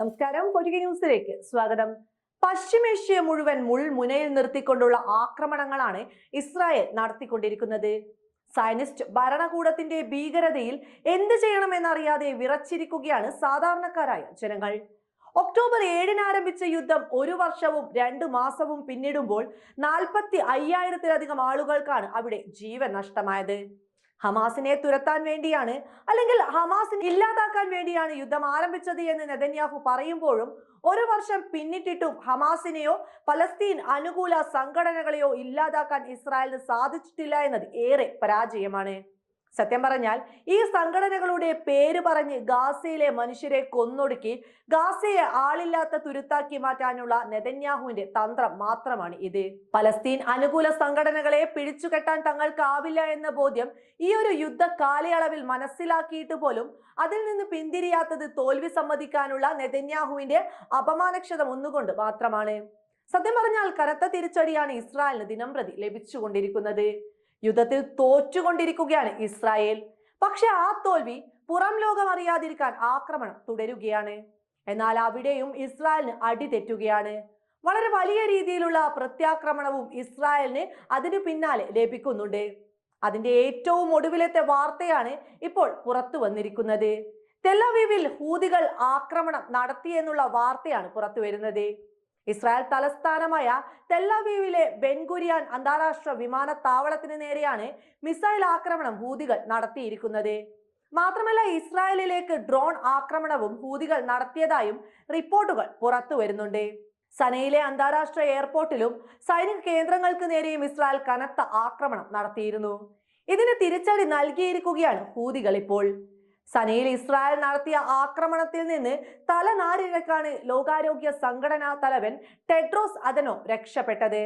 നമസ്കാരം. പൊരുക ന്യൂസിലേക്ക് സ്വാഗതം. പശ്ചിമേഷ്യ മുഴുവൻ മുൾമുനയിൽ നിർത്തിക്കൊണ്ടുള്ള ആക്രമണങ്ങളാണ് ഇസ്രായേൽ നടത്തിക്കൊണ്ടിരിക്കുന്നത്. സയനിസ്റ്റ് ഭരണകൂടത്തിന്റെ ഭീകരതയിൽ എന്ത് ചെയ്യണമെന്നറിയാതെ വിറച്ചിരിക്കുകയാണ് സാധാരണക്കാരായ ജനങ്ങൾ. ഒക്ടോബർ ഏഴിന് ആരംഭിച്ച യുദ്ധം ഒരു വർഷവും രണ്ടു മാസവും പിന്നിടുമ്പോൾ നാൽപ്പത്തി അയ്യായിരത്തിലധികം ആളുകൾക്കാണ് അവിടെ ജീവൻ നഷ്ടമായത്. ഹമാസിനെ തുരത്താൻ വേണ്ടിയാണ് അല്ലെങ്കിൽ ഹമാസിനെ ഇല്ലാതാക്കാൻ വേണ്ടിയാണ് യുദ്ധം ആരംഭിച്ചത് എന്ന് നെതന്യാഹു പറയുമ്പോഴും ഒരു വർഷം പിന്നിട്ടിട്ടും ഹമാസിനെയോ പലസ്തീൻ അനുകൂല സംഘടനകളെയോ ഇല്ലാതാക്കാൻ ഇസ്രായേലിന് സാധിച്ചിട്ടില്ല എന്നത് ഏറെ പരാജയമാണ്. സത്യം പറഞ്ഞാൽ ഈ സംഘടനകളുടെ പേര് പറഞ്ഞ് ഗാസയിലെ മനുഷ്യരെ കൊന്നൊടുക്കി ഗാസയെ ആളില്ലാത്ത തുരുത്താക്കി മാറ്റാനുള്ള നെതന്യാഹുവിന്റെ തന്ത്രം മാത്രമാണ് ഇത്. പലസ്തീൻ അനുകൂല സംഘടനകളെ പിടിച്ചുകെട്ടാൻ തങ്ങൾക്കാവില്ല എന്ന ബോധ്യം ഈ ഒരു യുദ്ധ കാലയളവിൽ മനസ്സിലാക്കിയിട്ട് പോലും അതിൽ നിന്ന് പിന്തിരിയാത്തത് തോൽവി സമ്മതിക്കാനുള്ള നെതന്യാഹുവിന്റെ അപമാനക്ഷതം ഒന്നുകൊണ്ട് മാത്രമാണ്. സത്യം പറഞ്ഞാൽ കനത്ത തിരിച്ചടിയാണ് ഇസ്രായേലിന് ദിനംപ്രതി ലഭിച്ചുകൊണ്ടിരിക്കുന്നത്. യുദ്ധത്തിൽ തോറ്റുകൊണ്ടിരിക്കുകയാണ് ഇസ്രായേൽ. പക്ഷെ ആ തോൽവി പുറം ലോകം അറിയാതിരിക്കാൻ ആക്രമണം തുടരുകയാണ്. എന്നാൽ അവിടെയും ഇസ്രായേലിന് അടി തെറ്റുകയാണ്. വളരെ വലിയ രീതിയിലുള്ള പ്രത്യാക്രമണവും ഇസ്രായേലിന് അതിനു പിന്നാലെ ലഭിക്കുന്നുണ്ട്. അതിന്റെ ഏറ്റവും ഒടുവിലത്തെ വാർത്തയാണ് ഇപ്പോൾ പുറത്തു വന്നിരിക്കുന്നത്. തെല്ലവീവിൽ ഹൂതികൾ ആക്രമണം നടത്തിയെന്നുള്ള വാർത്തയാണ് പുറത്തു വരുന്നത്. ഇസ്രായേൽ തലസ്ഥാനമായ തെല്ലവീവിലെ ബെൻഗുരിയാൻ അന്താരാഷ്ട്ര വിമാനത്താവളത്തിന് നേരെയാണ് മിസൈൽ ആക്രമണം ഹൂതികൾ നടത്തിയിരിക്കുന്നത്. മാത്രമല്ല ഇസ്രായേലിലേക്ക് ഡ്രോൺ ആക്രമണവും ഹൂതികൾ നടത്തിയതായും റിപ്പോർട്ടുകൾ പുറത്തു വരുന്നുണ്ട്. സനയിലെ അന്താരാഷ്ട്ര എയർപോർട്ടിലും സൈനിക കേന്ദ്രങ്ങൾക്ക് നേരെയും ഇസ്രായേൽ കനത്ത ആക്രമണം നടത്തിയിരുന്നു. ഇതിന് തിരിച്ചടി നൽകിയിരിക്കുകയാണ് ഹൂതികൾ ഇപ്പോൾ. സനയിൽ ഇസ്രായേൽ നടത്തിയ ആക്രമണത്തിൽ നിന്ന് തലനാരിഴക്കാണ് ലോകാരോഗ്യ സംഘടനാ തലവൻ ടെഡ്രോസ് അതനോ രക്ഷപ്പെട്ടത്.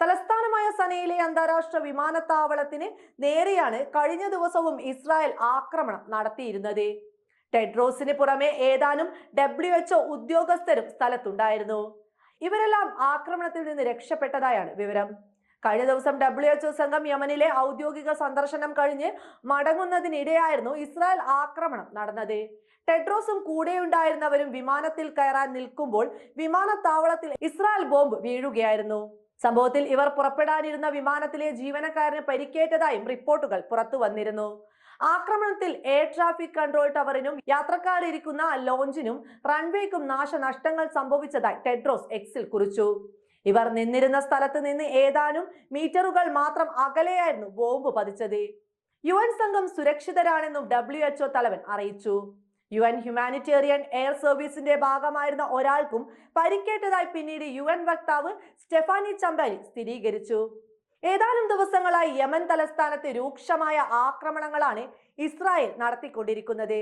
തലസ്ഥാനമായ സനയിലെ അന്താരാഷ്ട്ര വിമാനത്താവളത്തിന് നേരെയാണ് കഴിഞ്ഞ ദിവസവും ഇസ്രായേൽ ആക്രമണം നടത്തിയിരുന്നത്. ടെഡ്രോസിന് പുറമെ ഏതാനും ഡബ്ല്യു എച്ച്ഒ ഉദ്യോഗസ്ഥരും സ്ഥലത്തുണ്ടായിരുന്നു. ഇവരെല്ലാം ആക്രമണത്തിൽ നിന്ന് രക്ഷപ്പെട്ടതായാണ് വിവരം. കഴിഞ്ഞ ദിവസം ഡബ്ല്യു എച്ച്ഒ സംഘം യമനിലെ ഔദ്യോഗിക സന്ദർശനം കഴിഞ്ഞ് മടങ്ങുന്നതിനിടെയായിരുന്നു ഇസ്രായേൽ ആക്രമണം നടന്നത്. ടെഡ്രോസും കൂടെയുണ്ടായിരുന്നവരും വിമാനത്തിൽ കയറാൻ നിൽക്കുമ്പോൾ വിമാനത്താവളത്തിൽ ഇസ്രായേൽ ബോംബ് വീഴുകയായിരുന്നു. സംഭവത്തിൽ ഇവർ പുറപ്പെടാനിരുന്ന വിമാനത്തിലെ ജീവനക്കാരന് പരിക്കേറ്റതായും റിപ്പോർട്ടുകൾ പുറത്തു വന്നിരുന്നു. ആക്രമണത്തിൽ എയർ ട്രാഫിക് കൺട്രോൾ ടവറിനും യാത്രക്കാരിരിക്കുന്ന ലോഞ്ചിനും റൺവേക്കും നാശനഷ്ടങ്ങൾ സംഭവിച്ചതായി ടെഡ്രോസ് എക്സിൽ കുറിച്ചു. ഇവർ നിന്നിരുന്ന സ്ഥലത്ത് നിന്ന് ഏതാനും മീറ്ററുകൾ മാത്രം അകലെയായിരുന്നു ബോംബ് പതിച്ചത്. യു എൻ സംഘം സുരക്ഷിതരാണെന്നും ഡബ്ല്യു എച്ച്ഒ തലവൻ അറിയിച്ചു. യു എൻ ഹ്യൂമാനിറ്റേറിയൻ എയർ സർവീസിന്റെ ഭാഗമായിരുന്ന ഒരാൾക്കും പരിക്കേറ്റതായി പിന്നീട് യു എൻ വക്താവ് സ്റ്റെഫാനി ചമ്പലി സ്ഥിരീകരിച്ചു. ഏതാനും ദിവസങ്ങളായി യമൻ തലസ്ഥാനത്ത് രൂക്ഷമായ ആക്രമണങ്ങളാണ് ഇസ്രായേൽ നടത്തിക്കൊണ്ടിരിക്കുന്നത്.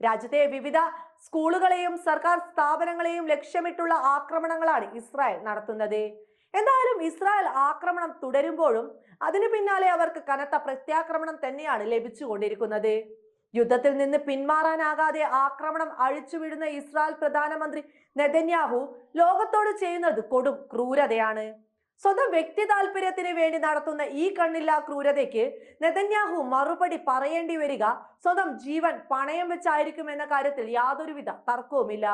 രാജ്യത്തെ വിവിധ സ്കൂളുകളെയും സർക്കാർ സ്ഥാപനങ്ങളെയും ലക്ഷ്യമിട്ടുള്ള ആക്രമണങ്ങളാണ് ഇസ്രായേൽ നടത്തുന്നത്. എന്തായാലും ഇസ്രായേൽ ആക്രമണം തുടരുമ്പോഴും അതിനു പിന്നാലെ അവർക്ക് കനത്ത പ്രത്യാക്രമണം തന്നെയാണ് ലഭിച്ചുകൊണ്ടിരിക്കുന്നത്. യുദ്ധത്തിൽ നിന്ന് പിന്മാറാനാകാതെ ആക്രമണം അഴിച്ചുവിടുന്ന ഇസ്രായേൽ പ്രധാനമന്ത്രി നെതന്യാഹു ലോകത്തോട് ചെയ്യുന്നത് കൊടും ക്രൂരതയാണ്. സ്വന്തം വ്യക്തി താല്പര്യത്തിന് വേണ്ടി നടത്തുന്ന ഈ കണ്ണില്ലാ ക്രൂരതയ്ക്ക് നെതന്യാഹു മറുപടി പറയേണ്ടി വരിക സ്വന്തം ജീവൻ പണയം വെച്ചായിരിക്കും എന്ന കാര്യത്തിൽ യാതൊരുവിധ തർക്കവുമില്ല.